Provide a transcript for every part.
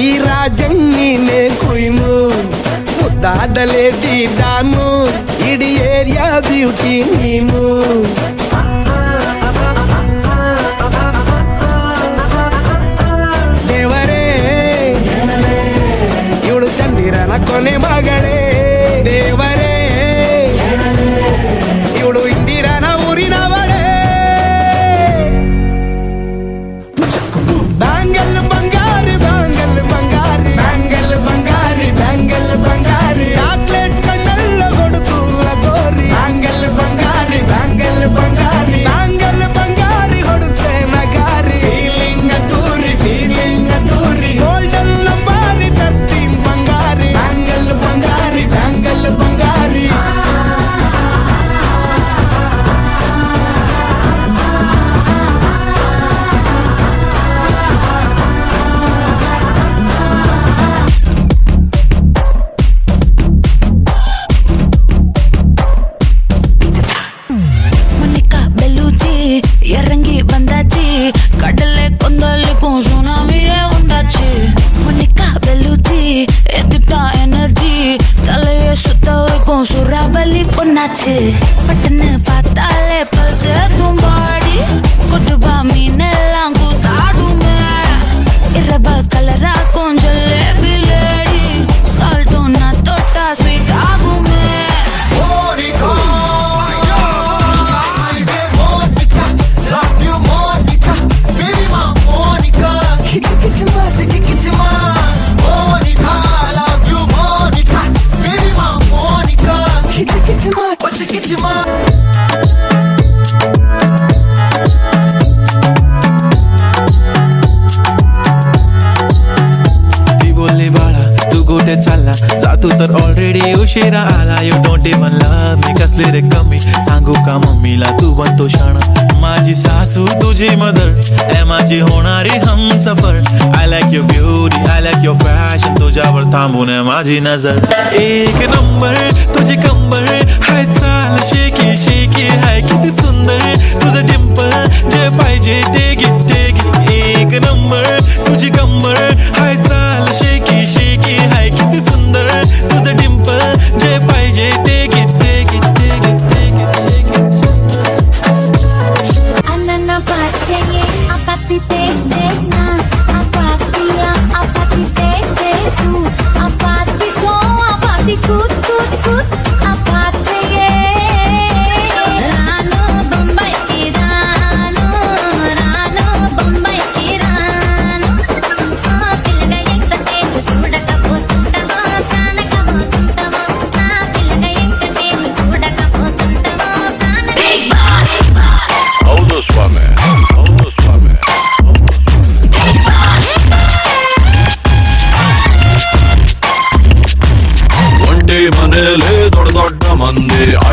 Congratulations ಜಾನು ಈ ರಾಜಂಗ್ ನೀನೆ ಕುಯ್ನು ಮುದ್ದಾದ ಲೇಡಿ ಡಾನು ಇಡೀ ಏರಿಯಾ ಬ್ಯೂಟಿ ನೀನು ದೇವರೇ ಇವಳು ಚಂದಿರನ ಕೊನೆ ಮಗಳೇ wanted. कुठे चालला. जा तू तर ऑलरेडी उशिरा आला. You don't even love me कसले रे कमी. सांगू का मम्मीला तू बनतो क्षण. माझी सासू तुझी मदर ए माझी होणारी हम सफर. I like your beauty I like your fashion तुझ्यावर थांबून आहे माझी नजर. एक नंबर तुझी कंबर. हाय चाल शेकी शेकी. हाय किती सुंदर. तुझं डिंपल जे पाहिजे ते घे ते घे एक नंबर तुझी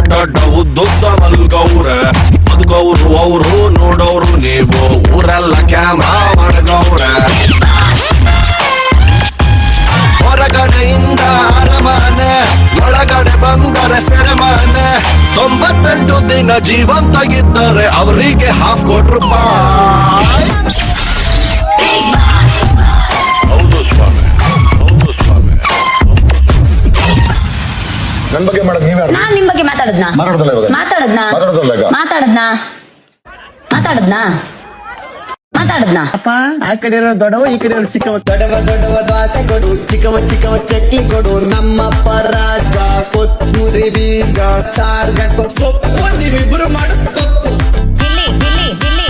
ಮಂದಿ ಅಡ್ಡಡ್ಡ ಉದ್ದುದ್ದ ಮಲ್ಗವ್ರೆ ಬದುಕವ್ರು ಅವರು ನೋಡೋರು ನೀವು. ಊರೆಲ್ಲ ಕ್ಯಾಮ್ರಾ ಮಾಡಗವ್ರೆ. ಹೊರಗಡೆಯಿಂದ ಅರಮನೆ, ಒಳಗಡೆ ಬಂದರೆ ಸೆರೆಮನೆ. ತೊಂಬತ್ತೆಂಟು ದಿನ ಜೀವಂತಾಗಿದ್ದರೆ ಅವರಿಗೆ ಹಾಫ್ ಕೊಟ್ರು ಹೌದು ಸ್ವಾಮಿ. ನನ್ ಬಗ್ಗೆ ಮಾಡಕ್ ನಾನ್ ನಿಮ್ ಬಗ್ಗೆ ಮಾತಾಡದ್ನ? ಮಾತಾಡ್ದಲ್ಲ ಇವಾಗ? ಮಾತಾಡದ್ನ? ಮಾತಾಡ್ದಲ್ಲ ಈಗ? ಮಾತಾಡದ್ನ? ಮಾತಾಡದ್ನ? ಮಾತಾಡದ್ನ? ಅಪ್ಪ ಆ ಕಡೆ ಇರೋ ದೊಡ್ಡವ ಈ ಕಡೆ ಇರೋ ಚಿಕ್ಕವ. ದೊಡ್ಡವ ದೊಡ್ಡವ ದ್ವಾಸೆ ಕೊಡು. ಚಿಕ್ಕವ ಚಿಕ್ಕವ ಚಕ್ಲಿ ಕೊಡು. ನಮ್ಮಪ್ಪ ರಾಜ ಕೊತ್ತೂರಿ ಬೀಗ ಸಾರ್ಗ ಸೊಪ್ಪು ನೀವಿಬ್ರು ಮಾಡು ತಪ್ಪು. ಗಿಲ್ಲಿ ಗಿಲ್ಲಿ ಗಿಲ್ಲಿ.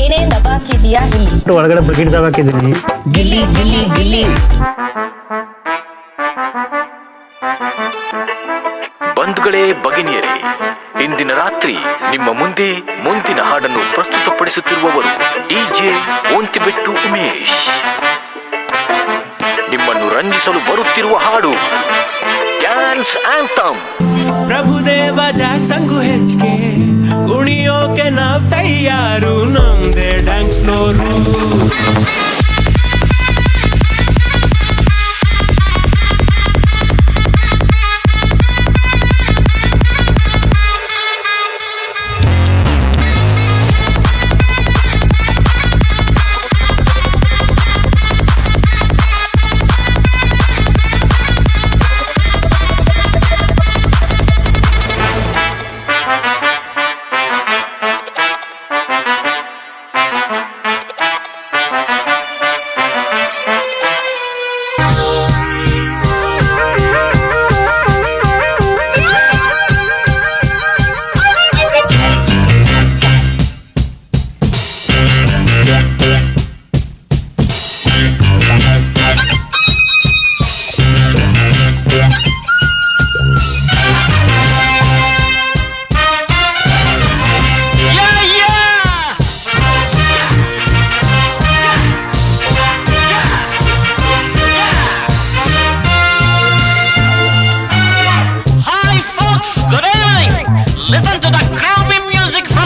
ಏನೇ ದಬಾಕಿದೀಯಾ ಇಲ್ಲಿ ಒಳಗಡೆ ಬಕೆಟ್ ದಬಾಕಿದ್ದೀನಿ. ಗಿಲ್ಲಿ ಗಿಲ್ಲಿ ಗಿಲ್ಲಿ. ಬಂಧುಗಳೇ ಭಗಿನಿಯರೇ, ಇಂದಿನ ರಾತ್ರಿ ನಿಮ್ಮ ಮುಂದೆ ಮುಂದಿನ ಹಾಡನ್ನು ಪ್ರಸ್ತುತಪಡಿಸುತ್ತಿರುವವರು ಡಿಜೆ ಓಂತಿಬೆಟ್ಟು ಉಮೇಶ್. ನಿಮ್ಮನ್ನು ರಂಜಿಸಲು ಬರುತ್ತಿರುವ ಹಾಡು ಡ್ಯಾನ್ಸ್ ಆಂಥಮ್. ಪ್ರಭುದೇವ ಜಾಕ್ ಸಂಗು ಹೆಚ್ಚಿಗೆ ಕುಣಿಯೋಕೆ ನಾವ್ ತಯಾರು, ನಮ್ದೇ dance floor.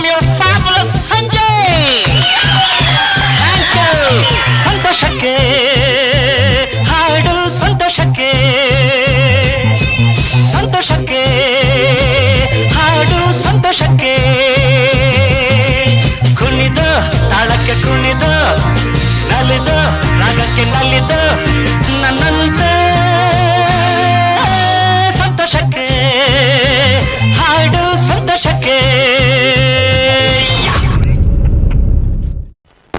From your fabulous Sanjay. Thank you. ಸಂತೋಷಕ್ಕೆ, ಹಾಡು ಸಂತೋಷಕ್ಕೆ ಸಂತೋಷಕ್ಕೆ, ಹಾಡು ಸಂತೋಷಕ್ಕೆ ಕುಣಿದು ತಾಳಕ್ಕೆ ಕುಣಿದು, ನಲಿದು ರಾಗಕ್ಕೆ ನಲಿದು, ನನ್ನಂತೆ